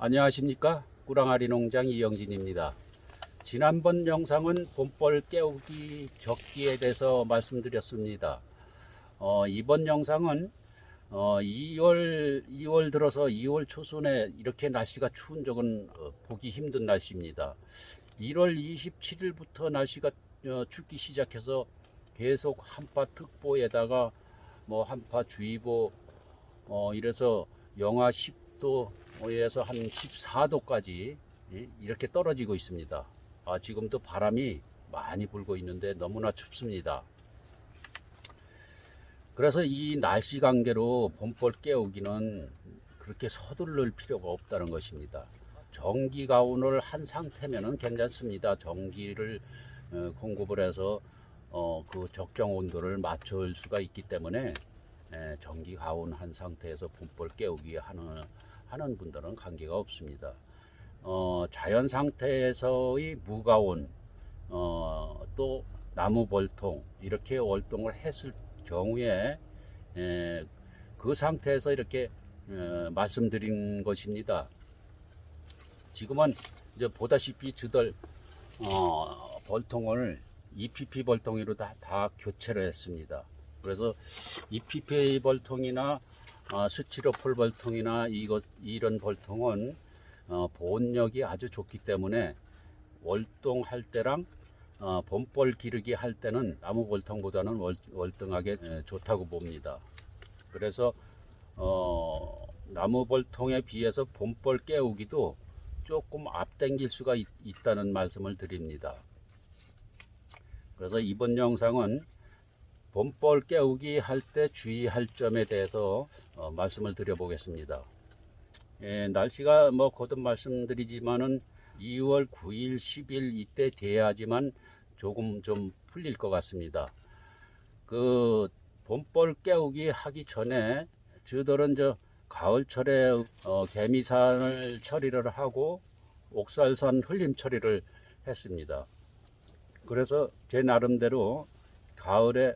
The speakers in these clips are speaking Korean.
안녕하십니까? 꾸랑아리 농장 이영진입니다. 지난번 영상은 봄벌 깨우기 적기에 대해서 말씀드렸습니다. 어, 이번 영상은 어, 2월 2월 들어서 2월 초순에 이렇게 날씨가 추운 적은 어, 보기 힘든 날씨입니다. 1월 27일부터 날씨가 어, 춥기 시작해서 계속 한파특보에다가 뭐 한파주의보 어, 이래서 영하 10도 에서 한 14도까지 이렇게 떨어지고 있습니다. 아, 지금도 바람이 많이 불고 있는데 너무나 춥습니다. 그래서 이 날씨 관계로 봄벌 깨우기는 그렇게 서두를 필요가 없다는 것입니다. 전기 가온을 한 상태면은 괜찮습니다. 전기를 어, 공급을 해서 어, 그 적정 온도를 맞출 수가 있기 때문에 에, 전기 가온한 상태에서 봄벌 깨우기 하는, 하는 분들은 관계가 없습니다. 어, 자연 상태에서의 무가온, 어, 또 나무 벌통, 이렇게 월동을 했을 경우에, 에, 그 상태에서 이렇게 어, 말씀드린 것입니다. 지금은 이제 보다시피 저들 어, 벌통을 EPP 벌통으로 다, 다 교체를 했습니다. 그래서 EPP 벌통이나 어, 스티로폴 벌통이나 이것 이런 벌통은 어, 보온력이 아주 좋기 때문에 월동할 때랑 어, 봄벌 기르기 할 때는 나무 벌통보다는 월, 월등하게 에, 좋다고 봅니다. 그래서 어, 나무 벌통에 비해서 봄벌 깨우기도 조금 앞당길 수가 있, 있다는 말씀을 드립니다. 그래서 이번 영상은 봄벌 깨우기 할 때 주의할 점에 대해서 어, 말씀을 드려보겠습니다. 예, 날씨가 뭐 거듭 말씀드리지만은 2월 9일, 10일 이때 돼야지만 조금 좀 풀릴 것 같습니다. 그 봄벌 깨우기 하기 전에 저들은 저 가을철에 어, 개미산을 처리를 하고 옥살산 흘림 처리를 했습니다. 그래서 제 나름대로 가을에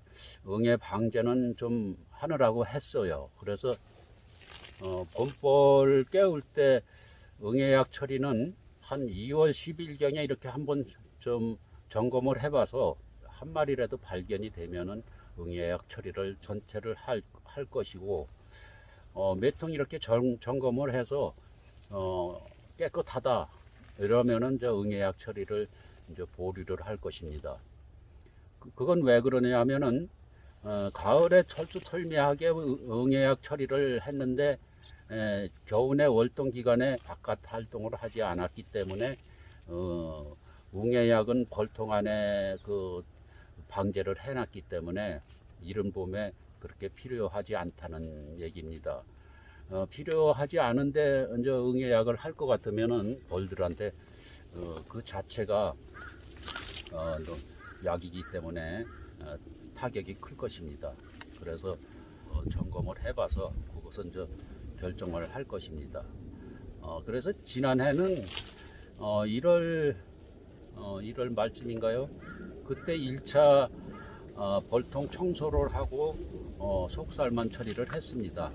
응애 방제는 좀 하느라고 했어요. 그래서 어, 봄벌 깨울 때 응애약 처리는 한 2월 10일경에 이렇게 한번 좀 점검을 해봐서 한 마리라도 발견이 되면은 응애약 처리를 전체를 할, 할 것이고 어, 몇통 이렇게 점, 점검을 해서 어, 깨끗하다 이러면은 저 응애약 처리를 이제 보류를 할 것입니다. 그- 그건 왜 그러냐면은 어, 가을에 철두철미하게 응애약 처리를 했는데 에, 겨우내 월동 기간에 바깥 활동을 하지 않았기 때문에 어, 웅애약은 벌통 안에 그 방제를 해놨기 때문에 이른 봄에 그렇게 필요하지 않다는 얘기입니다. 어, 필요하지 않은데 이제 응애약을 할 것 같으면은 벌들한테 어, 그 자체가 어, 또 약이기 때문에 어, 타격이 클 것입니다. 그래서 어, 점검을 해봐서 그것은 저 결정을 할 것입니다. 어, 그래서 지난해는 어, 1월 어, 1월 말쯤인가요? 그때 1차 어, 벌통 청소를 하고 어, 속살만 처리를 했습니다.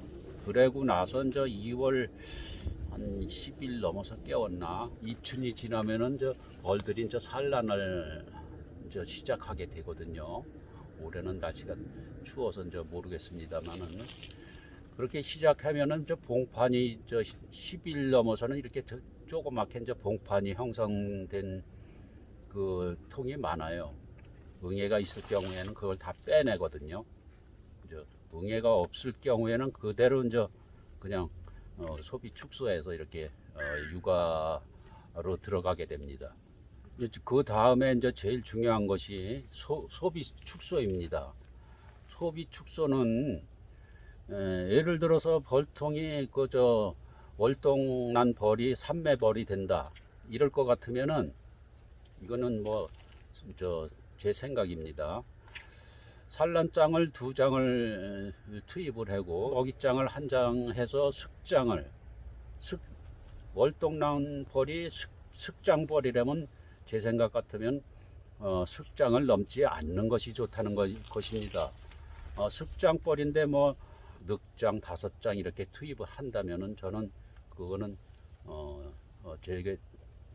그러고 나서 이제 2월 한 10일 넘어서 깨웠나 이춘이 지나면은 저 벌들이 이제 산란을 이제 시작하게 되거든요. 올해는 날씨가 추워서 이제 모르겠습니다만은 그렇게 시작하면은 저 봉판이 저 10일 넘어서는 이렇게 저 조그맣게 이제 봉판이 형성된 그 통이 많아요. 응애가 있을 경우에는 그걸 다 빼내거든요. 이제 응애가 없을 경우에는 그대로 이제 그냥 어, 소비 축소해서 이렇게 어, 육아로 들어가게 됩니다. 그 다음에 이제 제일 중요한 것이 소, 소비 축소입니다. 소비 축소는 에, 예를 들어서 벌통이 그 저 월동난 벌이 삼매벌이 된다 이럴 것 같으면은 이거는 뭐 저 제 생각입니다. 산란장을 두 장을 투입을 하고 먹이장을 한 장 해서 숙장을 숙 월동난 벌이 숙, 숙장벌이라면 제 생각 같으면 어, 숙장을 넘지 않는 것이 좋다는 것, 것입니다. 어, 숙장벌인데 뭐 늑장 다섯 장 이렇게 투입을 한다면은 저는 그거는 어, 어 제게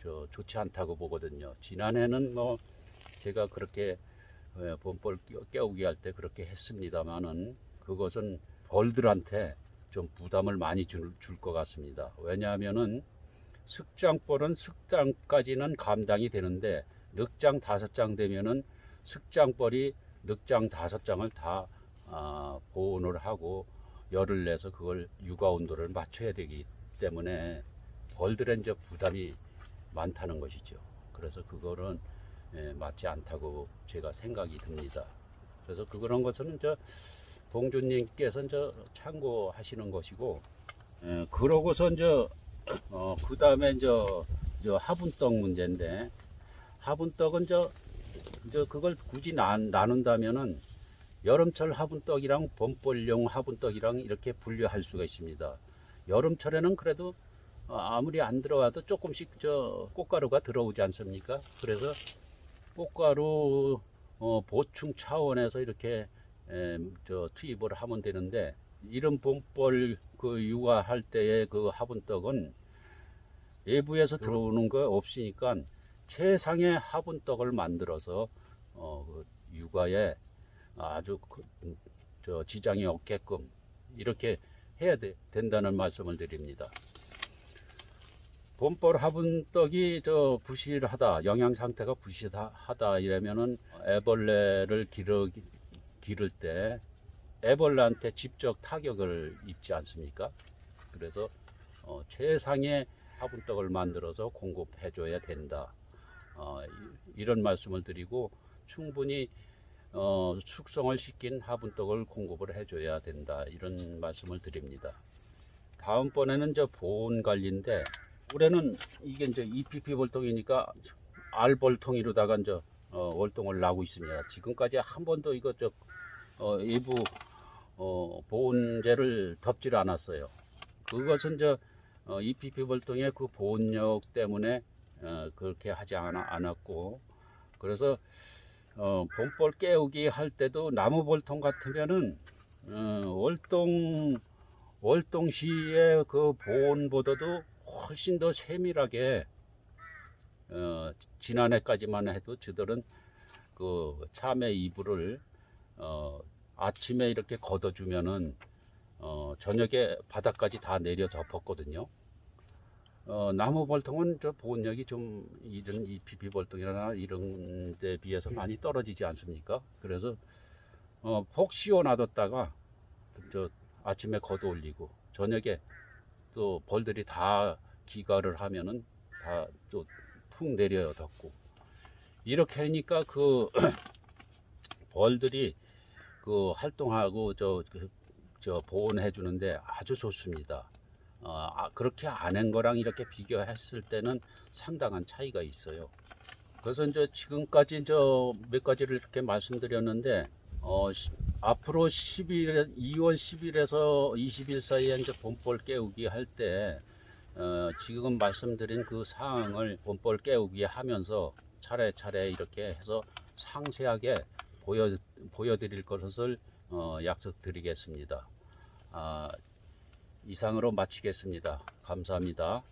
저 좋지 않다고 보거든요. 지난해는 뭐 제가 그렇게 예, 깨- 깨우기 할 때 그렇게 했습니다만은 그것은 벌들한테 좀 부담을 많이 줄 것 같습니다. 왜냐하면은 숙장벌은 숙장까지는 감당이 되는데 늑장 다섯 장 되면은 숙장벌이 늑장 다섯 장을 다 아, 보온을 하고 열을 내서 그걸 육아 온도를 맞춰야 되기 때문에 벌들의 이제 부담이 많다는 것이죠. 그래서 그거는 예, 맞지 않다고 제가 생각이 듭니다. 그래서 그런 것은 저 봉주님께서 저 참고하시는 것이고, 예, 그러고서 이제 어, 그 다음에 저, 저 화분떡 문제인데, 화분떡은 저, 저 그걸 굳이 나, 나눈다면은 여름철 화분떡이랑 봄벌용 화분떡이랑 이렇게 분류할 수가 있습니다. 여름철에는 그래도 어, 아무리 안 들어와도 조금씩 저 꽃가루가 들어오지 않습니까? 그래서 꽃가루 어, 보충 차원에서 이렇게 에, 저 투입을 하면 되는데 이런 봄벌 그 육아할 때의 그 화분떡은 외부에서 들어오는 거 없으니까 최상의 화분떡을 만들어서 어, 그 육아에 아주 그, 음, 저 지장이 없게끔 이렇게 해야 돼- 된다는 말씀을 드립니다. 봄벌 화분떡이 저 부실하다, 영양 상태가 부실하다 이러면은 애벌레를 기르, 기를 때 애벌레한테 직접 타격을 입지 않습니까? 그래서 어, 최상의 화분떡을 만들어서 공급해 줘야 된다. 어, 이- 이런 말씀을 드리고 충분히 어, 숙성을 시킨 화분떡을 공급을 해줘야 된다. 이런 말씀을 드립니다. 다음번에는 저 보온 관리인데 올해는 이게 이제 EPP 벌통이니까 알 벌통이로다가 이제 어, 월동을 나고 있습니다. 지금까지 한 번도 이거 저 어, 일부 어, 보온제를 덮질 않았어요. 그것은 저 어, EPP 벌통의 그 보온력 때문에 어, 그렇게 하지 않아, 않았고 그래서 어, 봄벌 깨우기 할 때도 나무 벌통 같으면은 어, 월동 월동 시의 그 보온보다도 훨씬 더 세밀하게 어, 지난해까지만 해도 저들은 그 참외 이불을 어, 아침에 이렇게 걷어주면은 어, 저녁에 바닥까지 다 내려 덮었거든요. 어, 나무 벌통은 저 보온력이 좀 이런 이 PP 벌통이나 이런 데 비해서 많이 떨어지지 않습니까? 그래서 어, 폭 씌워 놔뒀다가 저 아침에 걷어 올리고 저녁에 또 벌들이 다 기가를 하면은 다 또 푹 내려 덮고 이렇게 하니까 그 벌들이 그 활동하고 저, 그, 저 보온해 주는데 아주 좋습니다. 어, 아, 그렇게 안 한 거랑 이렇게 비교했을 때는 상당한 차이가 있어요. 그래서 이제 지금까지 저 몇 가지를 이렇게 말씀드렸는데 어, 시- 앞으로 10일, 2월 10일에서 20일 사이에 이제 봄벌 깨우기 할 때, 어, 지금 말씀드린 그 사항을 봄벌 깨우기 하면서 차례차례 이렇게 해서 상세하게 보여, 보여드릴 것을 어, 약속드리겠습니다. 아, 이상으로 마치겠습니다. 감사합니다.